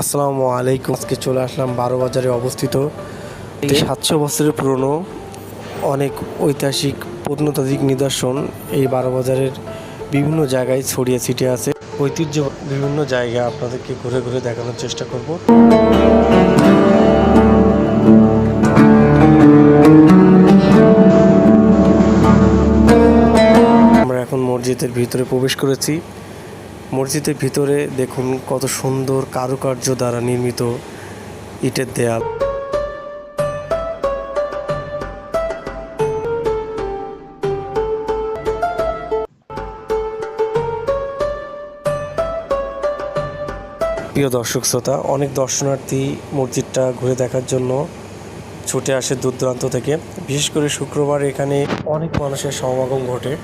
আসসালামু আলাইকুম। আজকে চলে আসলাম বারো বাজারে অবস্থিত। এই সাতশো বছরের পুরনো অনেক ঐতিহাসিক প্রত্নতাত্ত্বিক নিদর্শন এই বারো বাজারের বিভিন্ন জায়গায় ছড়িয়ে ছিটিয়ে আছে। ঐতিহ্য বিভিন্ন জায়গা আপনাদেরকে ঘুরে ঘুরে দেখানোর চেষ্টা করব। আমরা এখন মসজিদের ভিতরে প্রবেশ করেছি। মসজিদের ভিতরে দেখুন কত সুন্দর কারুকার্য দ্বারা নির্মিত ইটের দেয়াল। প্রিয় দর্শক শ্রোতা, অনেক দর্শনার্থী মসজিদটা ঘুরে দেখার জন্য ছুটে আসে দূর থেকে। বিশেষ করে শুক্রবার এখানে অনেক মানুষের সমাগম ঘটে।